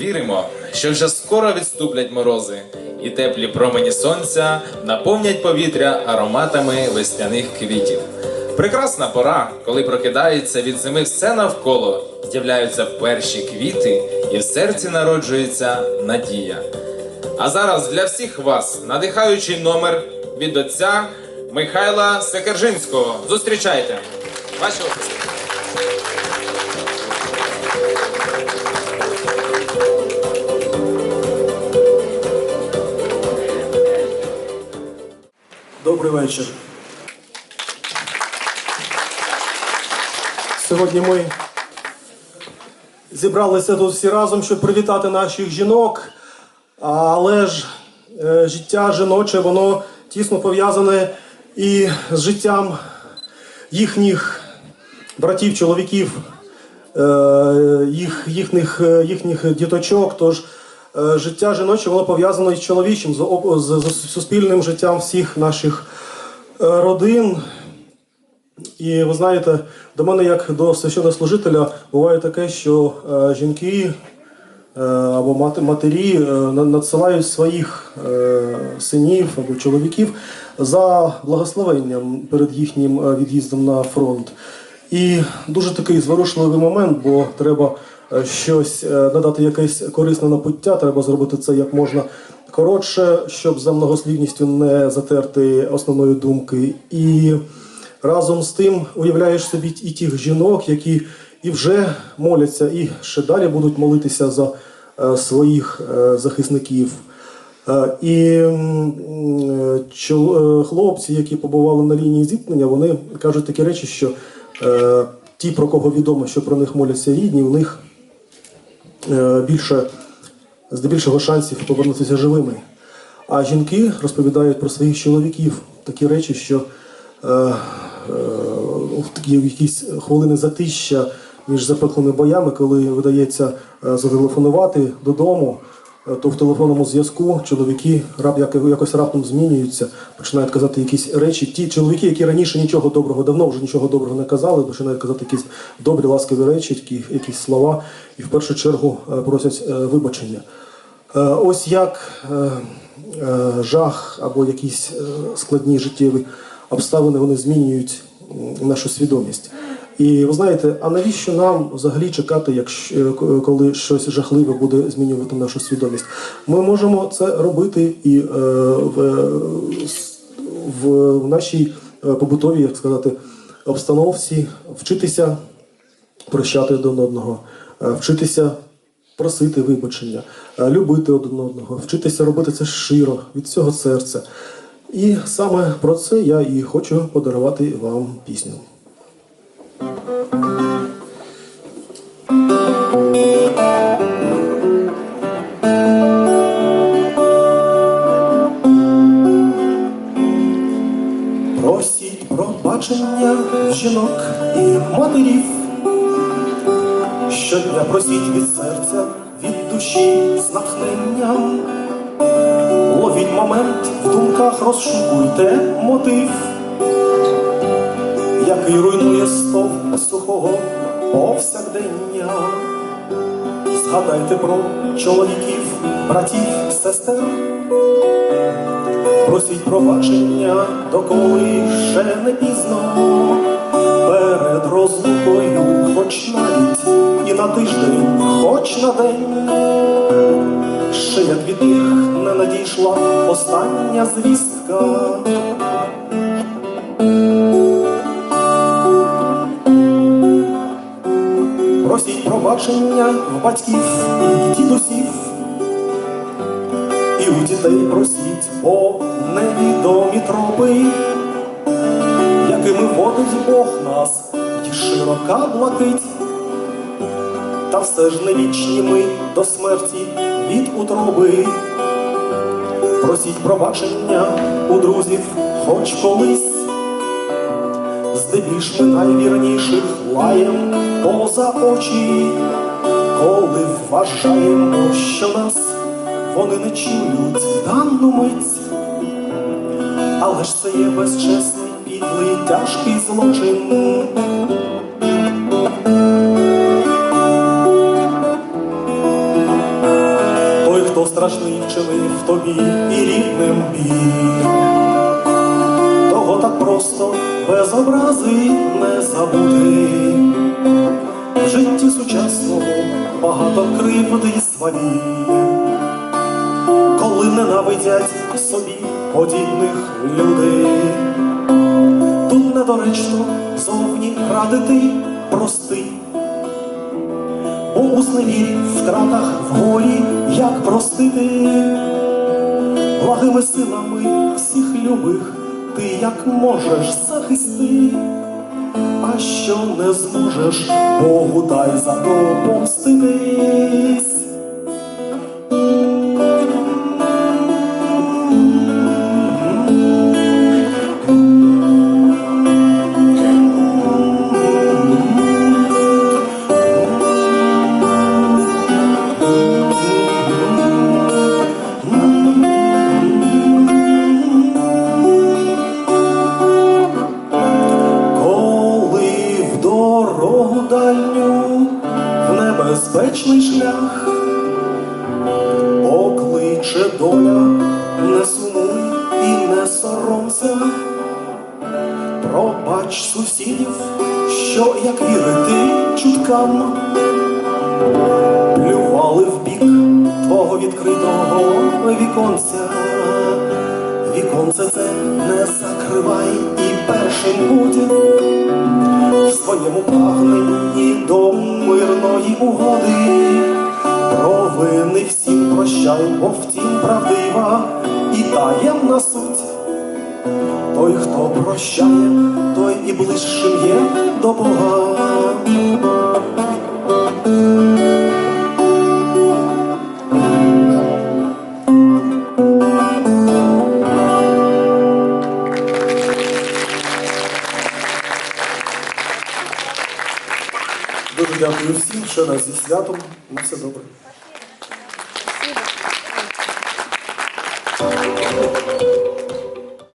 Віримо, що вже скоро відступлять морози, і теплі промені сонця наповнять повітря ароматами весняних квітів. Прекрасна пора, коли прокидається від зими все навколо, з'являються перші квіти, і в серці народжується надія. А зараз для всіх вас надихаючий номер від отця Михайла Секержинського. Зустрічайте! Ваші Добрий вечір. Сьогодні ми зібралися тут всі разом, щоб привітати наших жінок. Але ж е, життя жіноче, воно тісно пов'язане і з життям їхніх братів, чоловіків, е, їх, їхніх, е, їхніх діточок. Тож життя жіноче воно пов'язане із чоловічим, з, з, з суспільним життям всіх наших е, родин. І ви знаєте, до мене, як до священнослужителя, буває таке, що е, жінки е, або матері е, надсилають своїх е, синів або чоловіків за благословенням перед їхнім е, від'їздом на фронт. І дуже такий зворушливий момент, бо треба е, щось е, надати якесь корисне напуття, треба зробити це як можна коротше, щоб за многослівністю не затерти основної думки. І разом з тим уявляєш собі і тих жінок, які і вже моляться, і ще далі будуть молитися за е, своїх е, захисників. Е, І е, е, хлопці, які побували на лінії зіткнення, вони кажуть такі речі, що е, ті, про кого відомо, що про них моляться рідні, у них е, більше, здебільшого шансів повернутися живими. А жінки розповідають про своїх чоловіків такі речі, що е, е, такі якісь хвилини затища між запеклими боями, коли видається е, зателефонувати додому, е, то в телефонному зв'язку чоловіки якось раптом змінюються, починають казати якісь речі. Ті чоловіки, які раніше нічого доброго, давно вже нічого доброго не казали, починають казати якісь добрі, ласкаві речі, якісь слова, і в першу чергу е, просять е, вибачення. Е, Ось як е, е, жах або якісь е, складні життєві обставини вони змінюють нашу свідомість. І ви знаєте, а навіщо нам взагалі чекати, якщо е, коли щось жахливе буде змінювати нашу свідомість? Ми можемо це робити і е, в, е, в, в нашій е, побутовій, як сказати, обстановці вчитися прощати один одного, вчитися просити вибачення, любити один одного, вчитися робити це щиро від всього серця. І саме про це я і хочу подарувати вам пісню. Просіть пробачення жінок і матерів. Щодня просіть від серця, від душі з натхненням. Ловіть момент, в думках розшукуйте мотив, який руйнує стовп сухого повсякдення. Згадайте про чоловіків, братів, сестер. Просіть пробачення, доколи ще не пізно. Перед розлукою, хоч навіть і на тиждень, хоч на день. Ще як від них не надійшла остання звістка. Просіть пробачення в батьків і дідусів. І у дітей просіть, бо невідомі тропи, якими водить Бог нас, ті широка блакить, та все ж не вічні ми до смерті від утроби. Просіть пробачення у друзів, хоч колись, здебільш ми найвірніших лаєм поза очі, коли вважаємо, що нас вони не чують дану мить, але ж це є безчесний, підлий, тяжкий злочин. Той, хто страшний вчинив тобі і рідним біль. Так просто без образи не забути. В житті сучасному багато кривди свавілля. Коли ненавидять собі подібних людей. Тут недоречно зовні радити простий. Бо у зневірі, в втратах, в горі, як простити, благими силами всіх любих ти як можеш захисти, а що не зможеш, Богу дай за то. Небезпечний шлях, покличе доля, не сумуй і не соромся, пробач сусідів, що як вірити чуткам, плювали в бік твого відкритого віконця. Віконце це не закривай і першим будь. В своєму прагненні до мирної угоди. Провини всім прощай, бо втім правдива і таємна суть. Той, хто прощає, той і ближчим є до Бога. Дякую всім, ще раз зі святом. На все добре. Спасибо.